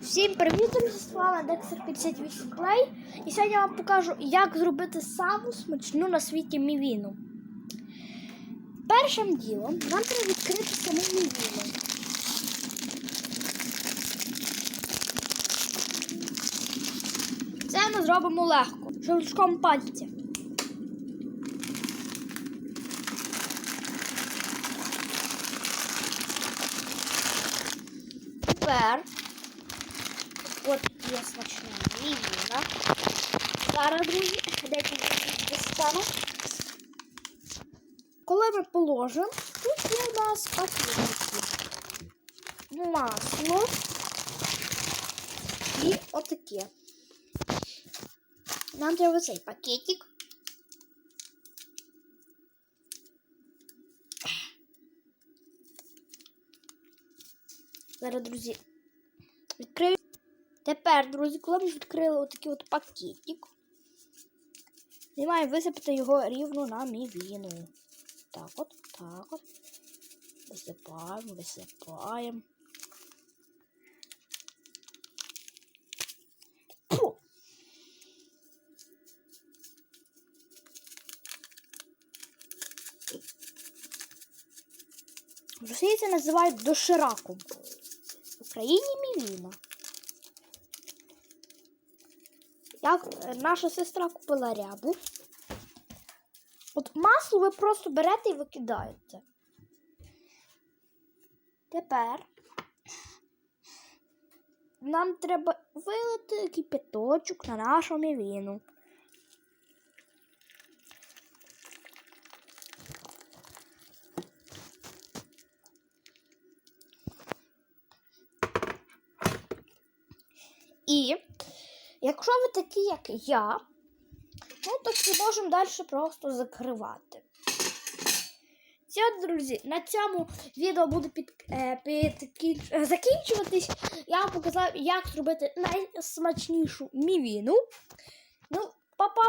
Всім привіт, з вами Dexter 58 Play. І сьогодні я вам покажу, як зробити саму смачну на світі мівіну. Першим ділом нам треба відкрити саму мівіну. Це ми зробимо легко, щелчком пальця. Тепер от є смачна мівіна. Зараз, друзі, декілька достану. Коли ми положимо, тут є у нас пакетики. Масло і отаке. Нам треба цей пакетик. Зараз, друзі, відкрию. Тепер, друзі, коли ми відкрили отакий от пакетик, ми маємо висипати його рівно на мівіну. Так от, так от. Висипаємо, висипаємо. В Росії називають дошираком. В Україні мівіна. Як е, наша сестра купила рябу. От масло ви просто берете і викидаєте. Тепер нам треба вилити кипяточок на нашу мівіну. І якщо ви такі, як я, ну то ми можемо далі просто закривати. Все, друзі, на цьому відео буде під, е, під, е, закінчуватись. Я вам показав, як зробити найсмачнішу мівіну. Ну, па-па!